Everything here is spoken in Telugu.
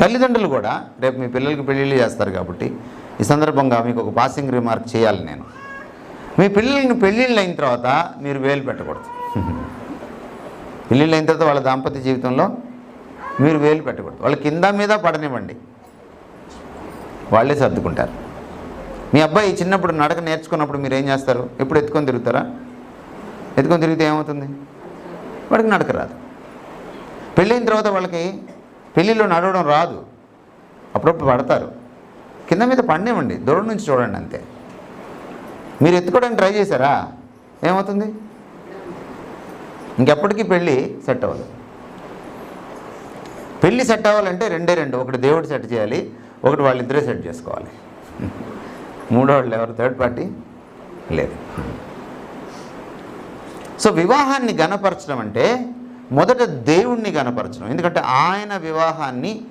తల్లిదండ్రులు కూడా రేపు మీ పిల్లలకి పెళ్ళిళ్ళు చేస్తారు కాబట్టి ఈ సందర్భంగా మీకు ఒక పాసింగ్ రిమార్క్ చేయాలి నేను. మీ పిల్లల్ని పెళ్ళిళ్ళు అయిన తర్వాత మీరు వేలు పెట్టకూడదు. పెళ్ళిళ్ళు అయిన తర్వాత వాళ్ళ దాంపత్య జీవితంలో మీరు వేలు పెట్టకూడదు. వాళ్ళ కింద మీద పడనివ్వండి. వాళ్ళే సర్దుకుంటారు. మీ అబ్బాయి చిన్నప్పుడు నడక నేర్చుకున్నప్పుడు మీరు ఏం చేస్తారు? ఎప్పుడు ఎత్తుకొని తిరుగుతారా? ఎత్తుకొని తిరిగితే ఏమవుతుంది? వాడికి నడక రాదు. పెళ్ళైన తర్వాత వాళ్ళకి పెళ్ళిలో నడవడం రాదు. అప్పుడప్పుడు పడతారు. కింద మీద పండేమండి దూరం నుంచి చూడండి అంతే. మీరు ఎత్తుకోవడానికి ట్రై చేశారా? ఏమవుతుంది? ఇంకెప్పటికీ పెళ్ళి సెట్ అవ్వదు. పెళ్ళి సెట్ అవ్వాలంటే రెండే రెండు. ఒకటి దేవుడు సెట్ చేయాలి ఒకటి వాళ్ళిద్దరే సెట్ చేసుకోవాలి. మూడో వాళ్ళు ఎవరు? Third party? లేదు. సో వివాహాన్ని గణపరచడం అంటే మొదట దేవుణ్ణి కనపరచడం ఎందుకంటే ఆయన వివాహాన్ని